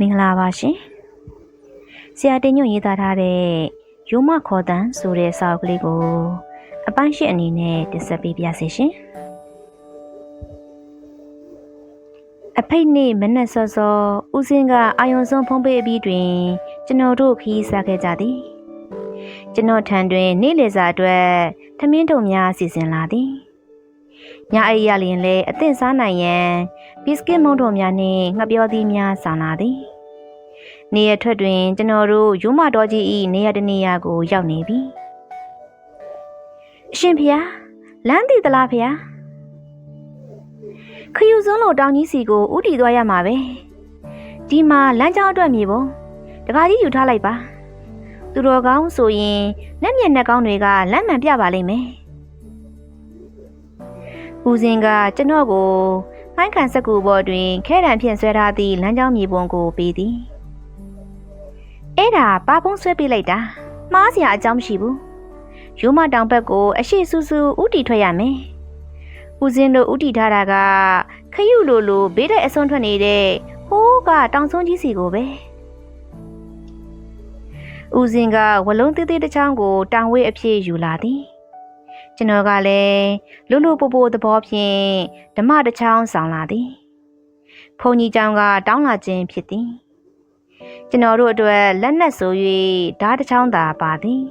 မင်္ဂလာပါရှင်ဆရာတင်ညွန့်ရေးသားထားတဲ့ရိုးမခေါ်တန်ဆိုတဲ့စာအုပ်ကလေးကိုအပိုင်းရှစ်အနေနဲ့တင်ဆက်ပေးပါစေရှင်အဖိတ်နေ့မနက်စောစောဦးစင်းကအာယုံဆုံးဖုံးပေးအပြီးတွင် ကျွန်တော်တို့ခရီးစားခဲ့ကြသည်ကျွန်တော်ထံတွင် နေ့လည်စာအတွက်ထမင်းထုံများစီစဉ်လာသည် ညအိပ်ရလျင်လည်းအသင့်စားနိုင်ရန်ဘစ်ကစ်မုန့်ထုံများနှင့်ငှက်ပြောသီးများဆောင်လာသည်နေရထွက်တွင်ကျွန်တော်တို့ရိုးမတော်ကြီး၏နေရတနေရာကိုရောက်နေပြီအရှင်ဖျားလမ်းတည်သလားဖျားခယူစွန်းလိုတောင်ကြီးစီကိုဥတီသွားရမှာပဲဒီမှာလမ်းကြောင်းအတွက်မြေပုံတခါကြီးယူထားလိုက်ပါသူတော်ကောင်းဆိုရင်လက်မျက်နှာကောင်းတွေကလမ်းမှန်ပြပါလိမ့်မယ် ဦးစင်ကကျွန်တော်ကိုမိုင်းခံစက်ကူပေါ်တွင်ခဲတံဖြင့်ဆွဲထားသည့်လမ်းကြောင်းမြေပုံကိုပေးသည်အဲ့ဒါပါပုံးဆွဲပေးလိုက်တာမှားစရာအကြောင်းမရှိဘူးရိုးမတောင်ဘက်ကိုအရှိဆူဆူဥတီထွက်ရမယ်ဦးစင်တို့ဥတီထားတာကခရုလိုလိုဘေးတဲ့အစွန်းထွက်နေတဲ့ဟိုးကတောင်စွန်းကြီးစီကိုပဲဦးစင်ကဝလုံးသေးသေးတစ်ချောင်းကိုတောင်ဝေးအဖြစ်ယူလာသည် ကျွန်တော်ကလည်းလူလူပိုပိုသဘောဖြင့်ဓမ္မတစ်ချောင်းဆောင်လာသည်ဖုန်ကြီးကျောင်းကတောင်းလာခြင်းဖြစ်သည်ကျွန်တော်တို့အတွက်လက်နက်ဆို၍ဓားတစ်ချောင်းသာပါသည်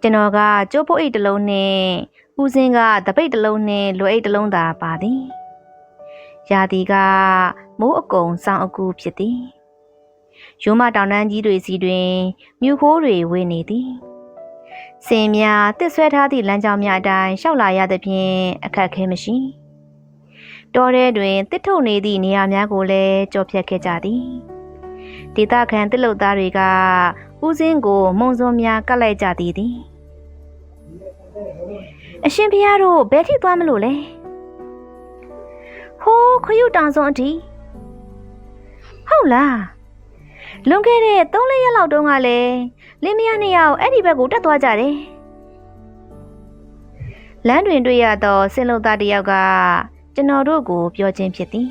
ကျွန်တော်ကကျိုးပုတ်အိတ်တစ်လုံးနှင့်ဦးစင်းကတပိတ်တစ်လုံးနှင့်လွယ်အိတ်တစ်လုံးသာပါသည်ရာသီကမိုးအကုံစောင်းအကူဖြစ်သည်ရိုးမတောင်တန်းကြီးတွေစီတွင်မြူခိုးတွေဝေနေသည် စင်များတစ်ဆွဲထားသည့်လမ်းကြောင်းများအတိုင်းရှောက်လာရသဖြင့်အခက်ခဲမရှိတောထဲတွင်တစ်ထုတ်နေသည့်နေရာများကိုလည်းကြော်ဖြတ်ခဲ့ကြသည်ဒေသခံတစ်လုတ်သားတွေကဦးစင်းကိုမုံစုံများကတ်လိုက်ကြသည်သည်အရှင်ဖျားတို့ဘယ်ထိသွားမလို့လဲဟိုးခရုတောင်စုံအထိဟုတ်လားလွန်ခဲ့တဲ့3လရက်လောက်တုန်းကလည်း လင်းမယားနှစ်ယောက်အဲ့ဒီဘက်ကိုတက်သွားကြတယ်လမ်းတွင်တွေ့ရသောစင်လုံသားတစ်ယောက်ကကျွန်တော်တို့ကိုပြောခြင်းဖြစ်သည်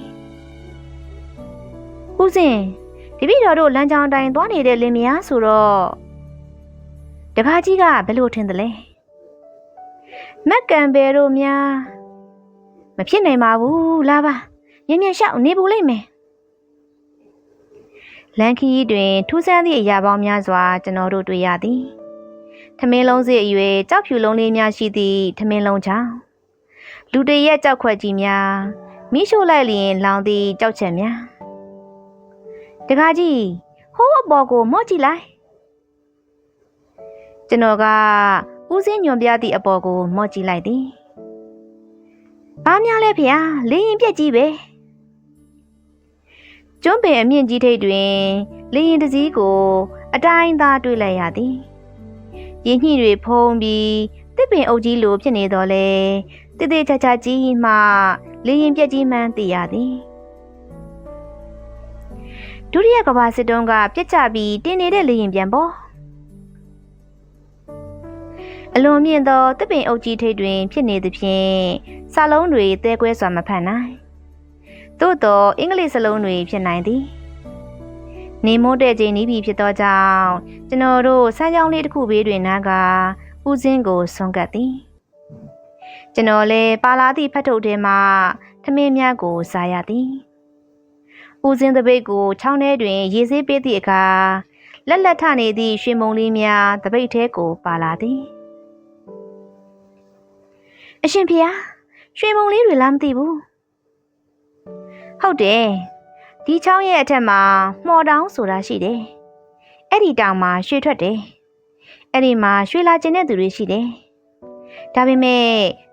ဦးစင်ဒီပြီတော်တို့လမ်းကြောင်းတိုင်းသွားနေတဲ့လင်မယားဆိုတော့တကားကြီးကဘယ်လိုထင်သလဲမက်ကန်ဘယ်တို့များမဖြစ်နိုင်ပါဘူးလာပါမြင်မြန်ရှောက်နေပူလိမ့်မယ် လန်ခီတွင် ထူးဆန်းသည့်အရာပေါင်းများစွာကျွန်တော်တို့တွေ့ရသည်ထမင်းလုံးစီအရွယ်ကြောက်ဖြူလုံးလေးများရှိသည့်ထမင်းလုံးချောင်းလူတရက်ကြောက်ခွက်ကြီးများမိရှို့လိုက်လျင်လောင်သည့်ကြောက်ချက်များတကားကြီးဟိုးအပေါ်ကိုမော့ကြည့်လိုက်ကျွန်တော်ကဦးစင်းညွန်ပြသည့်အပေါ်ကိုမော့ကြည့်လိုက်သည်ဘာများလဲဖေ။လေရင်ပြက်ကြီးပဲ ကျွန်းပင်အမြင့်ကြီးထိပ်တွင်လေရင်တစည်းကို အတိုင်းသားတွေ့လိုက်ရသည်ရင်ညှိတွေဖုံးပြီးတစ်ပင်အုပ်ကြီးလိုဖြစ်နေတော့လေတိတိကျကျကြီးမှလေရင်ပြက်ကြီးမှန်းသိရသည်ဒုတိယကဘာစစ်တုံးကပြက်ကျပြီးတင်းနေတဲ့လေရင်ပြန်ပေါ်အလွန်မြင့်သောတစ်ပင်အုပ်ကြီးထိပ်တွင် ဖြစ်နေသဖြင့်စာလုံးတွေတဲကွဲစွာမဖတ်နိုင် သို့သောအင်္ဂလိပ်စလုံးတွေဖြစ်နိုင်သည်နေမိုးတဲ့ချိန်နီးပြီဖြစ်သောကြောင့်ကျွန်တော်တို့စမ်းကြောင်းလေးတစ်ခုဘေးတွင်နားကဦးစင်းကိုဆုံးကပ်သည်ကျွန်တော်လည်းပါလာသည့်ဖတ်ထုတ်ထဲမှထမင်းများကိုစားရသည်ဦးစင်းတပိတ်ကိုချောင်းထဲတွင် ရေဆေးပေးသည့်အခါလက်လက်ထနေသည့်ရွှေမုံလေးများတပိတ်ထဲကိုပါလာသည်အရှင်ဖေဟာရွှေမုံလေးတွေလားမသိဘူး ဟုတ်တယ်ဒီချောင်းရဲ့အထက်မှာမှော်တောင်းဆိုတာရှိတယ်အဲ့ဒီတောင်မှာရွှေထွက်တယ်အဲ့ဒီမှာရွှေလာကျင်တဲ့သူတွေရှိတယ်ဒါပေမဲ့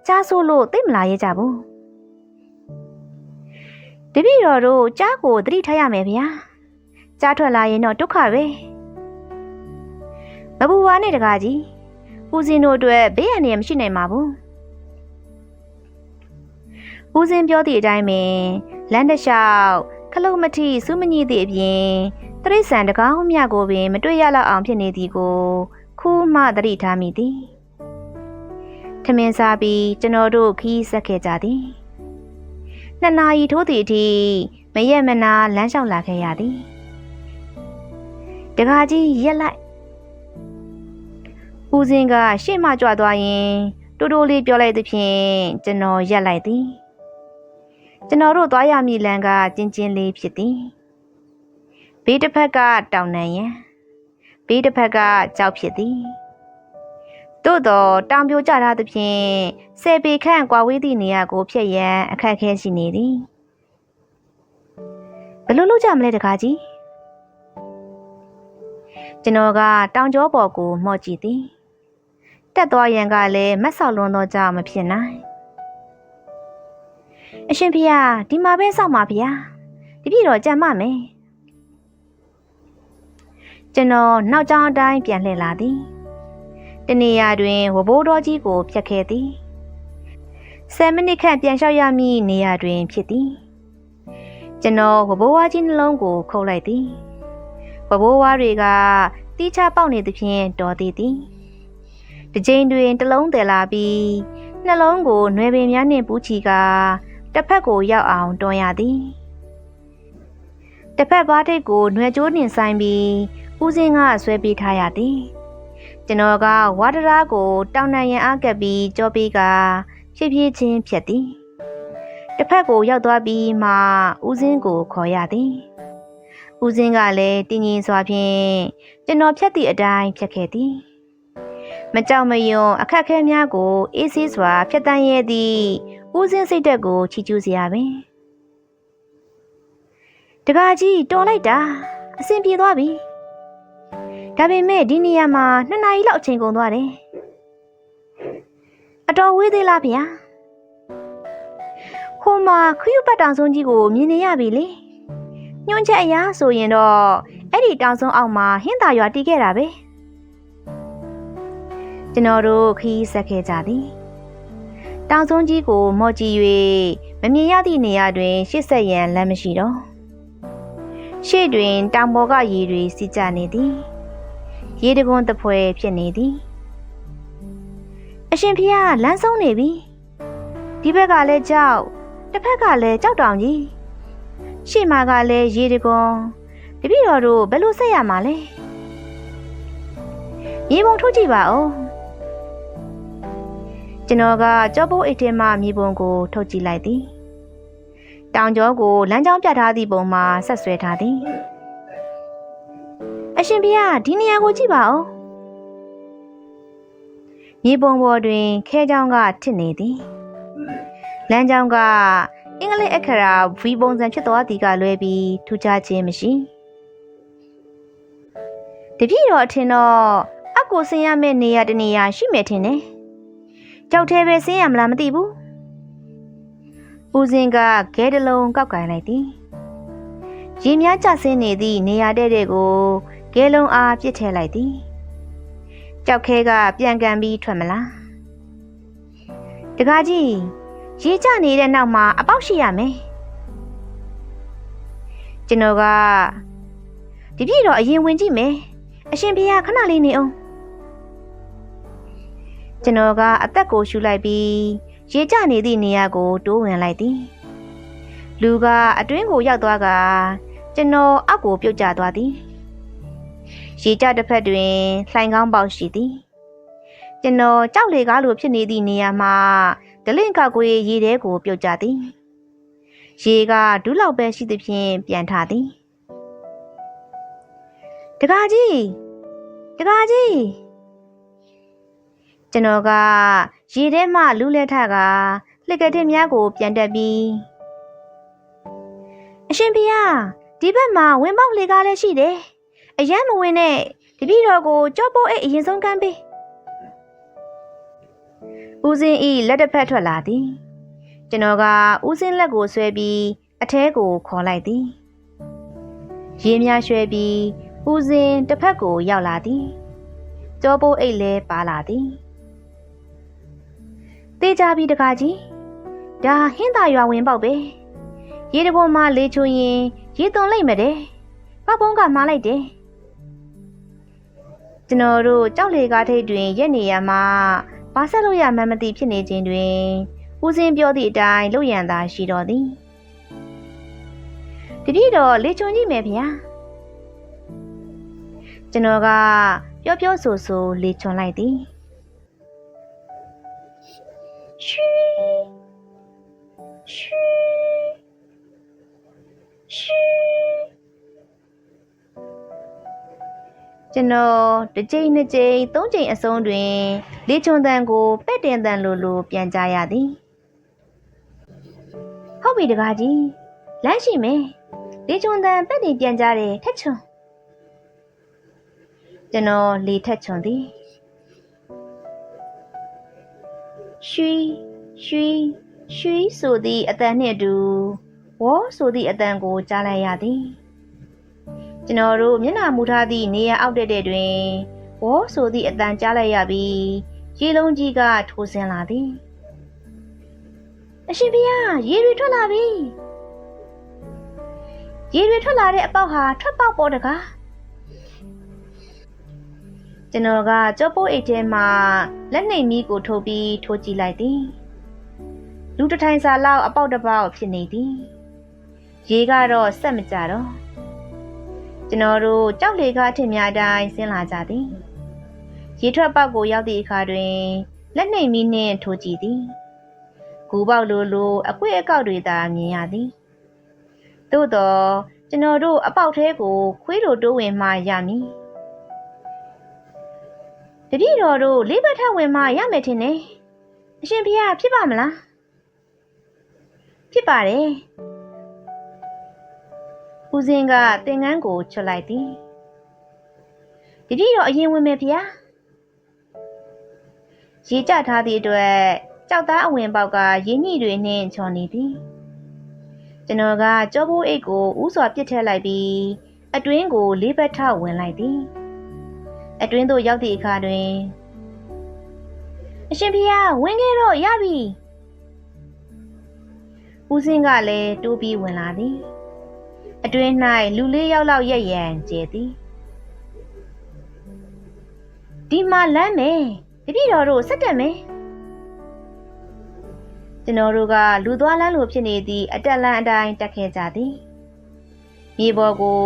ကြားဆိုးလို့သိမလာရကြဘူးတပည့်တော်တို့ကြားကိုသတိထားရမယ်ဗျာကြားထွက်လာရင်တော့ဒုက္ခပဲမပူပါနဲ့တကားကြီးဦးစင်းတို့အတွက်ဘေးရန်နေမရှိနိုင်ပါဘူးဦးစင်းပြောသည့်အတိုင်းပင် လမ်းတစ်လျှောက်ခလုတ်မထီစူးမညိသည့်အပြင်တရိษံတကောင်းမြကိုပင်မတွေ့ရလောက်အောင်ဖြစ်နေသည်ကိုခူးမှသတိထားမိသည်ထမင်းစားပြီးကျွန်တော်တို့ခီးဆက်ခဲ့ကြသည်နှစ်နာရီထိုးသည့်အထိမရက်မနာလမ်းလျှောက်လာခဲ့ရသည်တကားကြီးရက်လိုက်ဦးစင်းကရှေ့မှကြွသွားရင်တိုးတိုးလေးပြောလိုက်သဖြင့်ကျွန်တော်ရက်လိုက်သည် ကျွန်တော်တို့သွားရမည့်လမ်းကကျင်းချင်းလေးဖြစ်သည်ဘေးတစ်ဖက်ကတောင်နံရန်ဘေးတစ်ဖက်ကကြောက်ဖြစ်သည်သို့တော့တောင်ပြိုကျထားသဖြင့်ဆယ်ပေခန့်ကွာဝေးသည့်နေရာကိုဖျက်ရန်အခက်အခဲရှိနေသည်ဘယ်လိုလုပ်ကြမလဲတကားကြီးကျွန်တော်ကတောင်ကျောပေါ်ကိုမော့ကြည့်သည်တက်သွားရန်ကလည်းမတ်ဆောက်လွန်သောကြောင့်မဖြစ်နိုင် အရှင်ဖေဟာဒီမှာပဲစောင့်ပါဗျာတပြည့်တော့ကြံ့မမယ်ကျွန်တော်နောက်ကျောင်းအတိုင်းပြန်လှည့်လာသည်တနေရာတွင်ဝဘိုးတော်ကြီးကိုဖြတ်ခဲ့သည်10မိနစ်ခန့်ပြန်လျှောက်ရမည့်နေရာတွင်ဖြစ်သည်ကျွန်တော်ဝဘိုးဝါးကြီးနှလုံးကိုခုတ်လိုက်သည်ဝဘိုးဝါးတွေကတီးချပေါက်နေသဖြင့်တော်သေးသည်တစ်ချိန်တွင်တစ်လုံးတယ်လာပြီးနှလုံးကိုနှွယ်ပင်များနှင့်ပူးချီက တစ်ဖက်ကိုရောက်အောင်တွန်းရသည်တစ်ဖက်ဘားထိပ်ကိုနှွယ်ကြိုးနှင်ဆိုင်ပြီးဦးစင်းကဆွဲပေးထားရသည်ကျွန်တော်ကဝါဒရာကိုတောင်နံရန်အားကပ်ပြီးကြောပေးကဖြည်းဖြည်းချင်းဖြတ်သည်တစ်ဖက်ကိုရောက်သွားပြီးမှဦးစင်းကိုခေါ်ရသည်ဦးစင်းကလည်းတင်းငင်စွာဖြင့်ကျွန်တော်ဖြတ်သည့်အတိုင်းဖြတ်ခဲ့သည်မကြောက်မယွန်အခက်ခဲများကိုအေးဆေးစွာဖြတ်တန်းရဲသည် ဦးစင်းစိတ်သက်ကိုချီကျူးစေရပင်တကားကြီးတော်လိုက်တာအဆင်ပြေသွားပြီဒါပေမဲ့ဒီနေရာမှာနှစ်နာရီလောက်အချိန်ကုန်သွားတယ်အတော်ဝေးသေးလားဗျာဟိုမှာခရုပတ်တောင်ဆုံးကြီးကိုမြင်နေရပြီလေညွှန်ချက်အရာဆိုရင်တော့အဲ့ဒီတောင်ဆုံးအောက်မှာဟင်းသာရွာတီးခဲ့တာပဲကျွန်တော်တို့ခီးဆက်ခဲ့ကြသည် တောင်ဆုံးကြီးကိုမော့ကြည့်၍မမြင်ရသည့်နေရာတွင်ရှစ်ဆက်ရန်လမ်းမရှိတော့ရှေ့တွင်တောင်ပေါ်ကရေတွေစီးကျနေသည်ရေတကွန်းတပွဲဖြစ်နေသည်အရှင်ဖျားလမ်းဆုံးနေပြီဒီဘက်ကလည်းကြောက်တစ်ဖက်ကလည်းကြောက်တောင်ကြီးရှေ့မှာကလည်းရေတကွန်းတပည့်တော်တို့ဘယ်လိုဆက်ရမှာလဲရေပုံထုတ်ကြည့်ပါဦး ကျွန်တော်ကကြောပိုးအိတ်ထဲမှမြေပုံကို ထုတ်ကြည့်လိုက်သည်တောင်ကျောကိုလမ်းကြောင်းပြထားသည့်ပုံမှာဆက်ဆွဲထားသည်အရှင်ဘုရားဒီနေရာကိုကြည့်ပါဦးမြေပုံပေါ်တွင် ခဲချောင်းကထစ်နေသည်လမ်းကြောင်းကအင်္ဂလိပ်အခရာ V ပုံစံဖြစ်သွားသည်ကလွဲပြီးထူးခြားခြင်းမရှိတပြည့်တော်အထင်တော့အကိုဆင်းရမယ့်နေရာတနေရာရှိမယ်ထင်တယ် ကြောက်သေးပဲဆင်းရမလားမသိဘူးဦးစင်ကခဲတလုံးကောက်ကင်လိုက်သည်ရေများကျဆင်းနေသည့်နေရာတဲ့တဲ့ကိုကဲလုံးအားပြစ်ထည့်လိုက်သည်ကြောက်ခဲကပြန်ကန်ပြီးထွက်မလားတကားကြီးရေကျနေတဲ့နောက်မှာအပေါက်ရှိရမယ်ကျွန်တော်ကဒီပြည့်တော့အရင်ဝင်ကြည့်မယ်အရှင်ဖေခဏလေးနေအောင် ကျွန်တော်ကအသက်ကိုရှူလိုက်ပြီးရေကျနေသည့်နေရာကိုတိုးဝင်လိုက်သည်လူကအတွင်းကိုရောက်သွားကကျွန်တော်အောက်ကိုပြုတ်ကျသွားသည်ရေကြတစ်ဖက်တွင်လှိုင်ကောင်းပေါက်ရှိသည်ကျွန်တော်ကြောက်လေကားလိုဖြစ်နေသည့်နေရာမှာဒလင့်ကကွေရေထဲကိုပြုတ်ကျသည်ရေကဒူးလောက်ပဲရှိသဖြင့်ပြန်ထသည်တကားကြီးတကားကြီး ကျွန်တော်ကရေထဲမှလူးလဲထကလှက်ကတဲ့များကို ပြန်တက်ပြီးအရှင်ဖေဟာဒီဘက်မှာဝင်းပေါက်လေကားလည်းရှိတယ်အယမ်းမဝင်နဲ့တပည့်တော်ကိုကြောပိုးအိတ်အရင်ဆုံးကမ်းပေးဦးစင်းဤလက်တစ်ဖက်ထွက်လာသည်ကျွန်တော်ကဦးစင်းလက်ကိုဆွဲပြီးအထဲကိုခေါ်လိုက်သည်ရေများရွှဲပြီးဦးစင်းတစ်ဖက်ကိုရောက်လာသည်ကြောပိုးအိတ်လည်းပါလာသည် တေးကြပြီးတကားကြီးဒါဟင်းသာရွာဝင်ပေါက်ပဲရေတဘုံမှာလေချိုရင်ရေသွန်လိုက်မတဲ့ပပုံးကမှားလိုက်တယ်ကျွန်တော်တို့ကြောက်လေကားထိပ်တွင်ရက်နေရမှာဘာဆက်လို့ရမှန်းမသိဖြစ်နေခြင်းတွင်ဦးစင်းပြောသည့်အတိုင်းလုပ်ရန်သာရှိတော်သည်တပည့်တော်လေချွန်ကြည့်မယ်ဗျာကျွန်တော်ကပြောပြောဆိုဆိုလေချွန်လိုက်သည် ရှီရှီရှီကျွန်တော်တစ်ကြိမ်နှစ်ကြိမ်သုံးကြိမ်အစုံတွင်လေချွန်တန်ကိုပဲ့တင်တန်လိုလိုပြန်ကြားရသည်ဟုတ်ပြီတကားကြီးလမ်းရှိမယ်လေချွန်တန်ပဲ့တင်ပြန်ကြားတယ်ထက်ချွန်ကျွန်တော်လေထက်ချွန်သည် ရွှီရွှီရွှီဆိုသည့်အတန်နှင့်အတူဝေါဆိုသည့်အတန်ကိုကြားလိုက်ရသည်ကျွန်တော်တို့မျက်နှာမူထားသည့်နေရာအောက်တက်တဲ့တွင်ဝေါဆိုသည့်အတန်ကြားလိုက်ရပြီးရေလုံးကြီးကထိုးဆင်းလာသည်အရှင်ဘုရားရေတွေထွက်လာပြီရေတွေထွက်လာတဲ့အပေါက်ဟာထွက်ပေါက်ပေါ်တကား ကျွန်တော်ကကြောပိုးအိတ်ထဲမှာလက်နှိမ်မီးကိုထိုးပြီးထိုးကြည့်လိုက်သည်လူတစ်ထိုင်စာလောက်အပေါက်တစ်ပေါက်ဖြစ်နေသည်ရေကတော့ဆက်မကြတော့ကျွန်တော်တို့ကြောက်လေကားထင်များတိုင်းဆင်းလာကြသည်ရေထွက်ပေါက်ကိုရောက်သည့်အခါတွင်လက်နှိမ်မီးနှင့်ထိုးကြည့်သည်ဂူပေါက်လိုလိုအကွေ့အကောက်တွေသာမြင်ရသည်သို့တော့ကျွန်တော်တို့အပေါက်ထဲကိုခွေးလိုတိုးဝင်မှရမည် တပည့်တော်တို့လေးဘက်ထပ်ဝင်မှရမယ်ထင်တယ်အရှင်ဖေဖြစ်ပါမလားဖြစ်ပါတယ်ဦးစင်းကသင်္ကန်းကိုချွတ်လိုက်သည်တပည့်တော်အရင်ဝင်မယ်ဖေရေကျထားသည့်အတွက်ကြောက်သားအဝင်ပေါက်ကရင်းညိတွေနှင့်ချော်နေသည်ကျွန်တော်ကကြောပိုးအိတ်ကိုဥစွာပစ်ထည့်လိုက်ပြီးအတွင်းကိုလေးဘက်ထောက်ဝင်လိုက်သည် အတွင်းသို့ရောက်သည့်အခါတွင်အရှင်ဖေဝင်ခဲ့တော့ရပြီဦးစင်းကလည်းတိုးပြီးဝင်လာသည်အတွင်း၌လူလေးယောက်လောက်ရက်ရန်ကျဲသည်ဒီမှာလမ်းမယ်တပည့်တော်တို့ဆက်တက်မယ်ကျွန်တော်တို့ကလူသွားလမ်းလိုဖြစ်နေသည့်အတက်လန်းအတိုင်းတက်ခဲ့ကြသည်မြေပေါ်ကို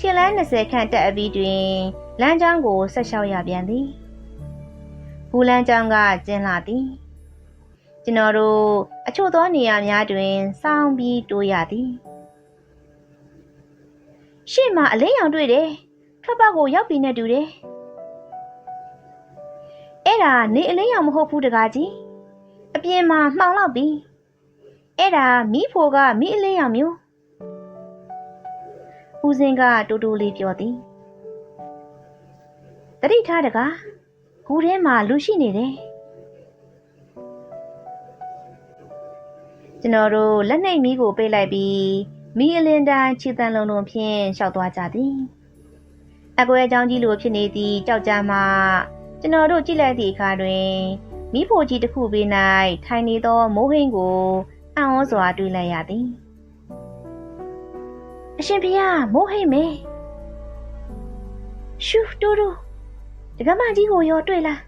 ခြေလမ်း20ခန့်တက်အပြီးတွင်လမ်းကြောင်းကိုဆက်လျှောက်ရပြန်သည်ဘူလန်းကြောင်းကကျင်းလာသည်ကျွန်တော်တို့အချို့သောနေရာများတွင်စောင်းပြီးတိုးရသည်ရှေ့မှာအလေးရောင်တွေ့တယ်ထွက်ပေါက်ကိုရောက်ပြီနဲ့တူတယ်အဲ့ဒါနေအလေးရောင်မဟုတ်ဘူးတကားကြီးအပြင်မှာမှောင်လောက်ပြီအဲ့ဒါမိဖို့ကမိအလေးရောင်မျိုး ဦးစင်းကတူတူလေးပြောသည်တတိထားတကားဂူထဲမှာလူရှိနေတယ်ကျွန်တော်တို့လက်နှိပ်မီးကိုပိတ်လိုက်ပြီးမီးအလင်းတိုင်းခြေတန်လုံးလုံးဖြင့်ရှောက်သွားကြသည်အကွဲအကြောင်းကြီးလိုဖြစ်နေသည့်ကြောက်ကြမှာကျွန်တော်တို့ကြည့်လိုက်သည့်အခါတွင်မိဖို့ကြီးတစ်ခုဘေး၌ထိုင်နေသောမိုးဟင်းကိုအံ့ဩစွာတွေ့လိုက်ရသည် အရှင်ဖေမိုးဟင်းမေရှူတူတူဒကမကြီးကိုရောတွေ့လား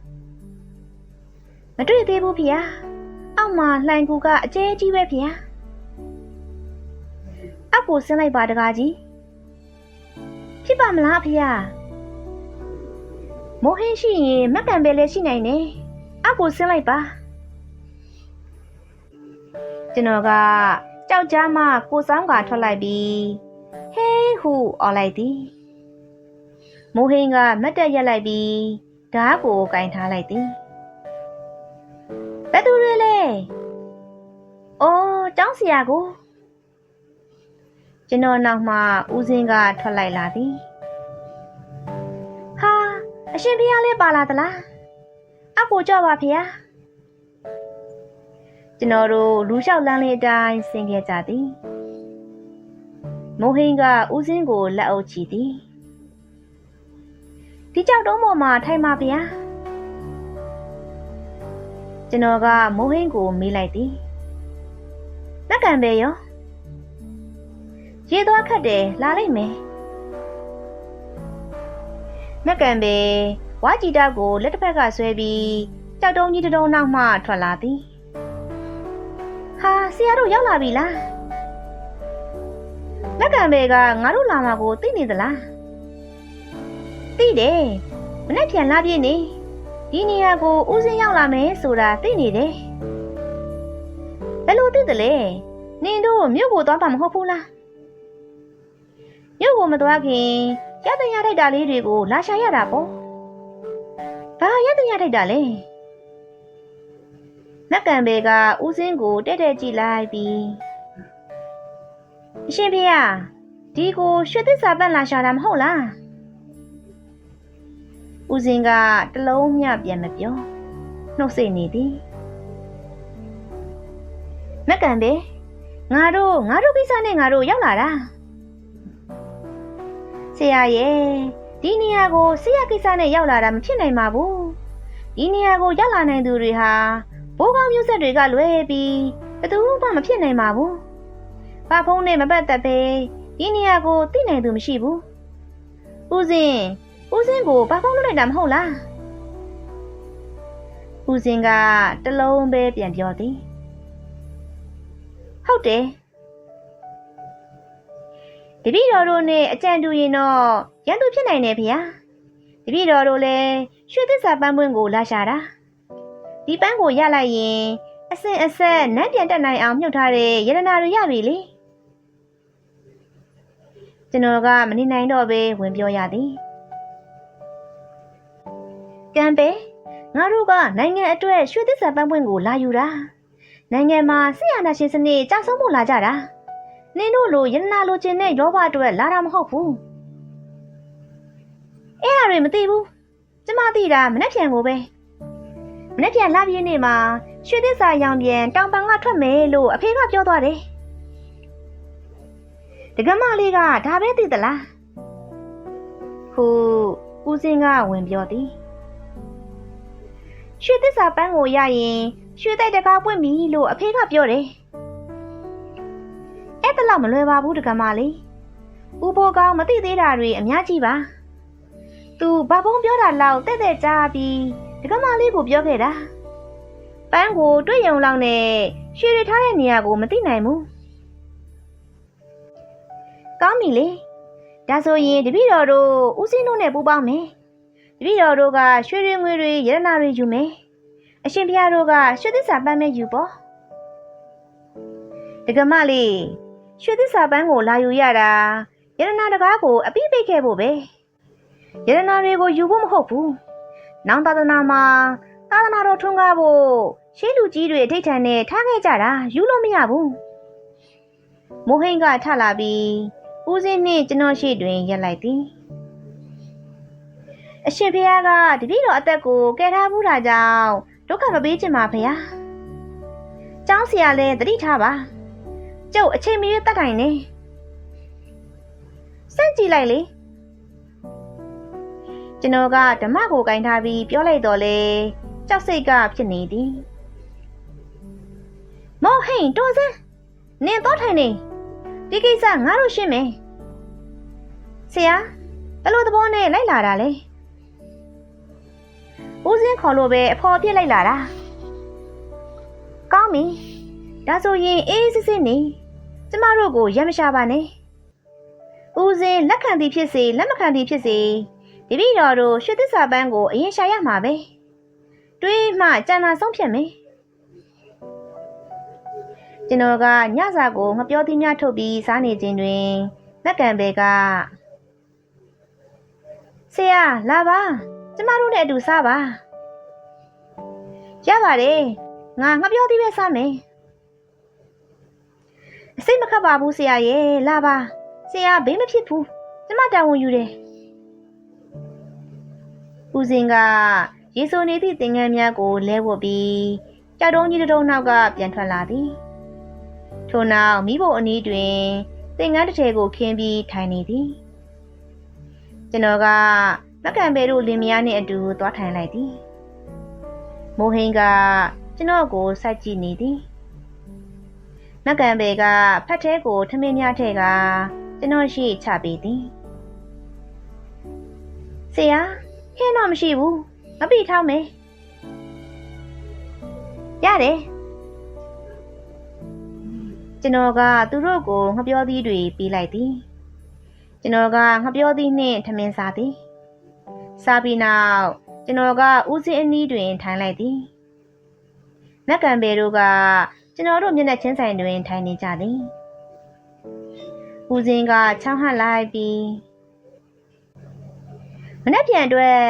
မတွေ့သေးဘူးဖေအောက်မှာလှိုင်ကူကအကျဲကြီးပဲဖေအောက်ကိုဆင်းလိုက်ပါတကားကြီးဖြစ်ပါမလားဖေမိုးဟင်းရှိရင်မက်ကံပဲလည်းရှိနိုင်တယ်အောက်ကိုဆင်းလိုက်ပါကျွန်တော်ကကြောက်ကြားမှကိုဆောင်ကထွက်လိုက်ပြီး ဟေးဟုအော်လိုက်သည်မိုးဟင်းကမတ်တက်ရက်လိုက်ပြီးဓားကိုကင်ထားလိုက်သည်ဘယ်သူတွေလဲအော်ကျောင်းဆရာကိုကျွန်တော်နောက်မှဦးစင်းကထွက်လိုက်လာသည်ဟာအရှင်ဘုရားလေးပါလာသလားအကိုကြပါဖေကျွန်တော်တို့လူလျှောက်လမ်းလေးအတိုင်းဆင်းခဲ့ကြသည် မိုးဟင်းကဦးစင်းကိုလက်အုပ်ချီသည်ဒီကြောက်တုံးပေါ်မှာထိုင်ပါဗျာကျွန်တော်ကမိုးဟင်းကိုမေးလိုက်သည်လက်ကံပဲရောရေးသွားခတ်တယ်လာလိုက်မယ်မက်ကံပဲဝါကြည်တာကိုလက်တစ်ဖက်ကဆွဲပြီးကြောက်တုံးကြီးတုံးနောက်မှထွက်လာသည်ဟာဆရာတို့ရောက်လာပြီလား လက်ကံပဲကငါတို့လာမှာကိုသိနေသလားသိတယ်မနေ့ပြန်လာပြည့်နေဒီနေရာကိုဦးစင်းရောက်လာမယ်ဆိုတာသိနေတယ်ဘယ်လိုသိတယ်လဲနင်တို့မြို့ကိုသွားမှာမဟုတ်ဘူးလားမြို့ကိုမသွားခင်ရတဲ့ရထိုက်တာလေးတွေကိုလာရှာရတာပေါ့ဘာရတဲ့ရထိုက်တာလဲလက်ကံပဲကဦးစင်းကိုတဲ့တဲ့ကြည့်လိုက်ပြီး အရှင်ဖေရဒီကိုရွှေသစ္စာပန့်လာရှာတာမဟုတ်လားဦးစင်းကတလုံးမျှပြန်မပြောနှုတ်ဆက်နေသည်လက်ကံပဲငါတို့ငါတို့ကိစ္စနဲ့ငါတို့ရောက်လာတာဆရာရဲ့ဒီနေရာကိုဆရာကိစ္စနဲ့ရောက်လာတာမဖြစ်နိုင်ပါဘူးဒီနေရာကိုရောက်လာနိုင်သူတွေဟာဘိုးကောင်းမျိုးဆက်တွေကလွဲပြီးဘယ်သူမှမဖြစ်နိုင်ပါဘူး ဘာဖုံးနဲ့မပတ်သက်ပဲဒီနေရာကိုသိနိုင်သူမရှိဘူးဦးစင်ဦးစင်ကိုဘာဖုံးလုပ်လိုက်တာမဟုတ်လားဦးစင်ကတလုံးပဲပြန်ပြောသည်ဟုတ်တယ်တပည့်တော်တို့နဲ့အကြံတူရင်တော့ရန်သူဖြစ်နိုင်တယ်ဖေဟာတပည့်တော်တို့လည်းရွှေသစ္စာပန်းပွင့်ကိုလာရှာတာဒီပန်းကိုရလိုက်ရင်အစင်အဆက်နန်းပြန်တက်နိုင်အောင်မြုပ်ထားတဲ့ရတနာတွေရပြီလေ ကျွန်တော်ကမနေနိုင်တော့ပဲဝင်ပြောရသည်ကံပဲငါတို့ကနိုင်ငံအတွက်ရွှေသစ္စာပန်းပွင့်ကိုလာယူတာနိုင်ငံမှာဆရာနာရှင်စနစ်ကြာဆုံးဖို့လာကြတာနင်တို့လိုရတနာလိုချင်တဲ့ရောဘအတွက်လာတာမဟုတ်ဘူးအဲ့ဒါတွေမသိဘူးကျမသိတာမနှက်ဖြန်ကိုပဲမနှက်ဖြန်လာပြင်းနေမှာရွှေသစ္စာရောင်ပြန်တောင်ပန်ကထွက်မယ်လို့အဖေကပြောသွားတယ် တကမလေးကဒါပဲသိသလားဟိုဦးစင်းကဝင်ပြောသည်ရွှေသစ္စာပန်းကိုရရင်ရွှေတိုက်တကားပွင့်ပြီလို့အဖေကပြောတယ်အဲ့ဒါလောက်မလွယ်ပါဘူးတကမလေးဦးဘိုးကောင်းမသိသေးတာတွေအများကြီးပါသူဘာပုံးပြောတာလောက်တဲ့တဲ့ကြားပြီးတကမလေးကိုပြောခဲ့တာပန်းကိုတွေ့ရုံလောက်နဲ့ရွှေရထားတဲ့နေရာကိုမသိနိုင်ဘူး ကောင်းပြီလေဒါဆိုရင်တပည့်တော်တို့ဦးစင်းတို့နဲ့ပူးပေါင်းမယ်တပည့်တော်တို့ကရွှေရငွေတွေရတနာတွေယူမယ်အရှင်ဘုရားတို့ကရွှေသစ္စာပန်းမဲ့ယူပေါ့တကမလေးရွှေသစ္စာပန်းကိုလာယူရတာရတနာတကားကိုအပိပိတ်ခဲ့ဖို့ပဲရတနာတွေကိုယူဖို့မဟုတ်ဘူးနောင်သာသနာမှာသာသနာတော်ထွန်းကားဖို့ရှေးလူကြီးတွေအဋိဌာန်နဲ့ထားခဲ့ကြတာယူလို့မရဘူးမိုးဟိန်ကထလာပြီး ဦးစင်းနှင့်ကျွန်တော်ရှိတွင်ရက်လိုက်သည်အရှင်ဖះကတပည့်တော်အသက်ကိုကယ်ထားမှုတာကြောင့်ဒုက္ခမပေးချင်ပါဖះ။ကျောင်းဆရာလည်းတတိထားပါ။ကျုပ်အချိန်မီတတ်နိုင်နေ။စန့်ကြည့်လိုက်လေ။ကျွန်တော်ကဓမ္မကိုကင်ထားပြီးပြောလိုက်တော့လေကြောက်စိတ်ကဖြစ်နေသည်။မောဟိန်တွန်းစမ်းနင်တော့ထိုင်နေဒီကိစ္စငါတို့ရှင်းမယ်။ ဆရာဘယ်လိုသဘောနဲ့လိုက်လာတာလဲ။ဦးစင်းခေါ်လို့ပဲအဖော်ပြစ်လိုက်လာတာ။ကောင်းပြီ။ဒါဆိုရင်အေးစစ်စစ်နေကျမတို့ကိုရမ်းမရှာပါနဲ့။ဦးစင်းလက်ခံသည်ဖြစ်စေလက်မခံသည်ဖြစ်စေတပည့်တော်တို့ရွှေသစ္စာပန်းကိုအရင်ရှာရမှာပဲ။တွေးမှကြံတာဆုံးဖြတ်မယ်။ကျွန်တော်ကညစာကိုငပြောသီးများထုတ်ပြီးစားနေခြင်းတွင်လက်ကံဘဲက ဆရာလာပါကျမတို့နဲ့အတူစားပါရပါတယ်ငါငပြောသေးပဲစားမယ်အစိတ်မခတ်ပါဘူးဆရာရဲ့လာပါဆရာဘေးမဖြစ်ဘူးကျမတာဝန်ယူတယ်ဦးစင်ကရေဆိုနေသည့်သင်္ကန်းများကိုလဲဝတ်ပြီးကြောက်တုံးကြီးတုံးနောက်ကပြန်ထွက်လာသည်ထို့နောက်မိဖို့အနီးတွင်သင်္ကန်းတစ်ထည်ကိုခင်းပြီးထိုင်နေသည် ကျွန်တော်ကမက်ကန်ဘဲတို့လင်မယားနဲ့အတူသွားထိုင်လိုက်သည်မိုးဟင်းကကျွန်တော်ကိုစိုက်ကြည့်နေသည်မက်ကန်ဘဲကဖတ်သေးကိုထမင်းများထဲကကျွန်တော်ရှိချပေးသည်ဆရာဟင်းတော့မရှိဘူးမပိထောင်းမယ်ရကျွန်တော်ကသူတို့ကိုငပြောသီးတွေပေးလိုက်သည် ကျွန်တော်ကငပြောသီးနှင့်ထမင်းစားသည်စားပြီးနောက်ကျွန်တော်ကဦးစင်းအနီးတွင်ထိုင်လိုက်သည်မက်ကံပေတို့ကကျွန်တော်တို့မျက်နှာချင်းဆိုင်တွင်ထိုင်နေကြသည်ဦးစင်းကချောင်းဟန့်လိုက်ပြီးမနေ့ပြန်အတွက်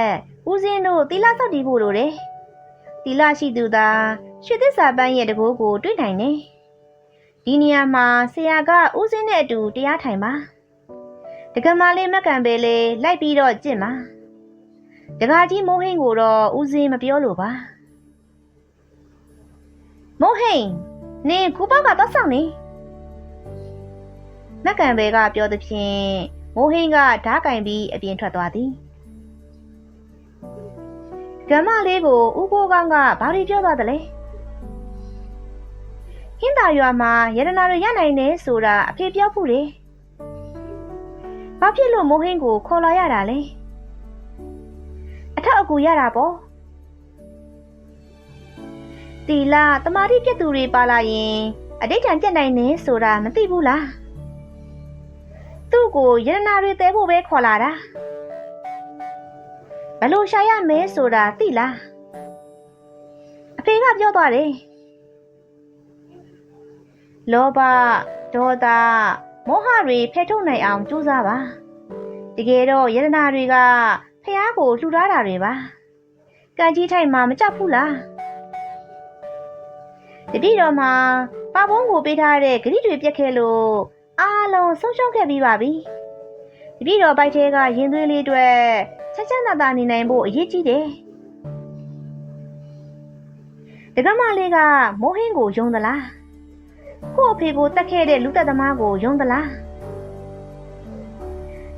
ဦးစင်းတို့တီလာဆောက်တည်ဖို့လိုတယ်တီလာရှိသူသာရွှေသစ္စာပန်းရဲ့တကိုးကို တွေ့နိုင်တယ်ဒီနေရာမှာဆရာကဦးစင်းနဲ့အတူတရားထိုင်ပါတ က္ကမလေးမက်ကံပေလေးလိုက်ပြီးတော့ကြင့်ပါတကားကြီးမိုးဟင်းကိုတော့ဦးစင်းမပြောလို့ပါမိုးဟင်းနင်ခုပေါက်ကတော့ဆောင်နေမက်ကံပေကပြောသဖြင့်မိုးဟင်းကဓားကင်ပြီးအပြင်ထွက်သွားသည်ကမ္မလေးကိုဥပိုးကောင်းကဘာလို့ပြောသွားသလဲဟင်းသာရွာမှာရတနာတွေရနိုင်တယ်ဆိုတာအဖေပြောဖို့လေ ဘာဖြစ်လို့မိုးဟင်းကိုခေါ်လာရတာလဲအထက်အကူရတာပေါ့တီလာတမာတိပြက်သူတွေပါလာရင်အတိတ်ကံပြက်နိုင်နေဆိုတာမသိဘူးလားသူ့ကိုရတနာတွေတဲဖို့ပဲခေါ်လာတာဘလို့ရှာရမဲဆိုတာသိလားအဖေကပြောသွားတယ်လောဘဒေါသ မောဟတွေဖယ်ထုတ်နိုင်အောင်ကြိုးစားပါတကယ်တော့ယတနာတွေကဖះကိုလှူထားတာတွေပါကံကြီးထိုက်မှာမကြဘူးလားတတိတော်မှာပါပုံးကိုပေးထားတဲ့ဂရိတွေပြက်ခဲ့လို့အားလုံးဆုံးရှုံးခဲ့ပြီးပါပြီတတိတော်ဘိုက်ထဲကရင်သွေးလေးတွေချက်ချက်သာသာနေနိုင်ဖို့အရေးကြီးတယ်တက္ကမလေးကမိုးဟင်းကိုယုံသလား ကို့အဖေကိုတတ်ခဲ့တဲ့လူသက်သမားကိုယုံသလား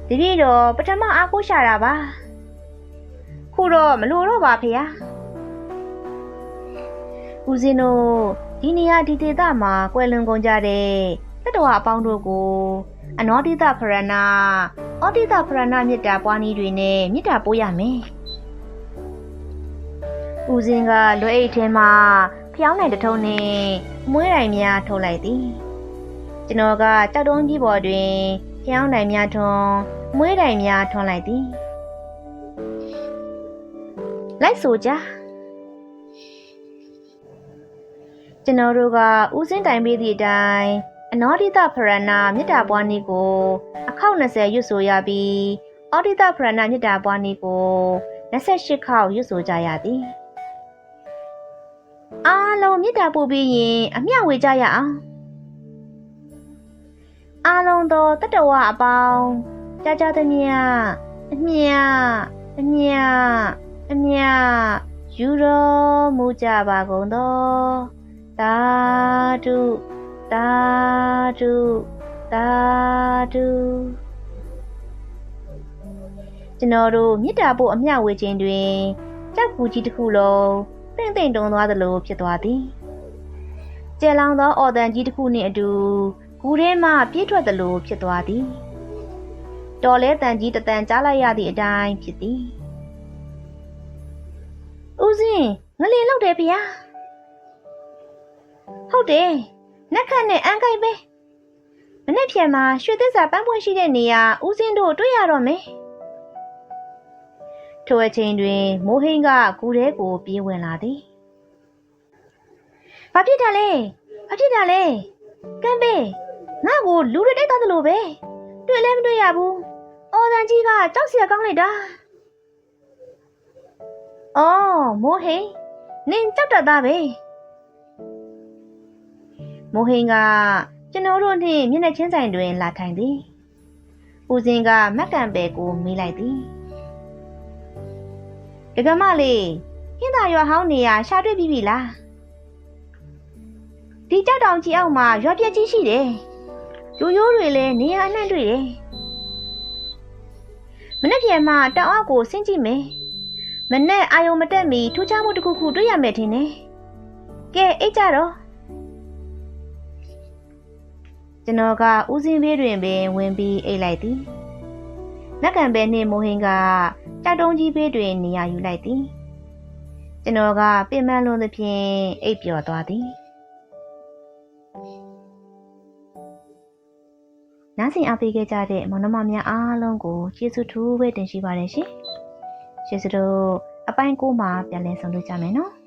တပည့်တော်ပထမအားကိုးရှာတာပါခုတော့မလိုတော့ပါဖေဟာဦးဇင်းတို့ဒီနေရာဒီဒေသမှာကွယ်လွန်ကုန်ကြတဲ့တတဝအပေါင်းတို့ကို အနောတိတဖရဏဩတိတဖရဏမေတ္တာပွားနည်းတွေနဲ့မေတ္တာပို့ရမယ်ဦးဇင်းကလွယ်အိတ်ထဲမှာ ဖျောင်းနိုင်တထုံးနဲ့မွေးတိုင်များထုတ်လိုက်သည်ကျွန်တော်ကကြောက်တုံးကြီးပေါ်တွင်ဖျောင်းတိုင်များထွန်းမွေးတိုင်များထွန်းလိုက်သည်လိုက်ဆိုကြကျွန်တော်တို့ကဦးစင်းတိုင်ပေးသည့်အတိုင်းအနောဒိတဖရဏမေတ္တာပွားနည်းကိုအခောက်20ရွတ်ဆိုရပြီးအောဒိတဖရဏမေတ္တာပွားနည်းကို28ခေါက်ရွတ်ဆိုကြရသည် အားလုံးမေတ္တာပို့ပြီးရင်အမျှဝေကြရအောင်အားလုံးသောတတဝအပေါင်းကြာကြာသမျှအမျှအမျှအမျှယူတော်မူကြပါကုန်သောသာဓုသာဓုသာဓုကျွန်တော်တို့မေတ္တာပို့အမျှဝေခြင်းတွင်ကြောက်ကူကြီးတစ်ခုလုံး တင့်တင့်တုံသွားသလိုဖြစ်သွားသည်ကျဲလောင်သောအော်တန်ကြီးတစ်ခုနှင့်အတူဂူထဲမှပြေးထွက်သလိုဖြစ်သွားသည်တော်လဲတန်ကြီးတတန်ကြားလိုက်ရသည့်အတိုင်းဖြစ်သည်ဦးစင်းငလင်လောက်တယ်ဗျာဟုတ်တယ်နက်ခတ်နဲ့အန်ကိုက်ပဲမနေ့ပြန်မှာရွှေသစ္စာပန်းပွင့်ရှိတဲ့နေရာဦးစင်းတို့တွေ့ရတော့မယ် ထိုအချိန်တွင်မိုးဟင်းကကူထဲကိုပြေးဝင်လာသည်။ဘာဖြစ်တာလဲ။ဘာဖြစ်တာလဲ။ကမ်းပေးငါ့ကိုလူတွေတိုက်သွားသလိုပဲ။တွေ့လည်းမတွေ့ရဘူး။အော်တန်ကြီးကကြောက်စရာကောင်းလိုက်တာ။အော်မိုးဟင်းနင်ကြောက်တတ်သားပဲ။မိုးဟင်းကကျွန်တော်တို့နှင့်မျက်နှာချင်းဆိုင်တွင်လာထိုင်သည်။ဦးစင်ကမက်ကံပဲကိုမေးလိုက်သည်။ ဒကမလေးဟင်းသာရွာဟောင်းနေရရှာတွေ့ပြီပြီလားဒီကြောက်တောင်ကြီးအောက်မှာရွာပြက်ကြီးရှိတယ်လူရိုးတွေလည်းနေရာအနှံ့တွေ့တယ်မနေ့ပြန်မှတောင်အောက်ကိုဆင်းကြည့်မယ်မနဲ့အာယုံမတက်မီထူးခြားမှုတစ်ခုခုတွေ့ရမယ်ထင်တယ်ကဲအိတ်ကြတော့ကျွန်တော်ကဦးစင်းဘေးတွင်ပင်ဝင်ပြီးအိတ်လိုက်သည် နက်ကံပဲနှင့်မိုဟင်းကကြောက်တုံးကြီးဘေးတွင်နေရာယူလိုက်သည်ကျွန်တော်ကပင်မလွန်သဖြင့်အိပ်ပျော်သွားသည်နားဆင်အားပေးခဲ့ကြတဲ့မောင်နှမများအားလုံးကိုကျေးဇူးထူးပဲတင်ရှိပါတယ်ရှင်။ကျေးဇူးတို့အပိုင်းကိုမှပြန်လည်ဆုံတွေ့ကြမယ်နော်။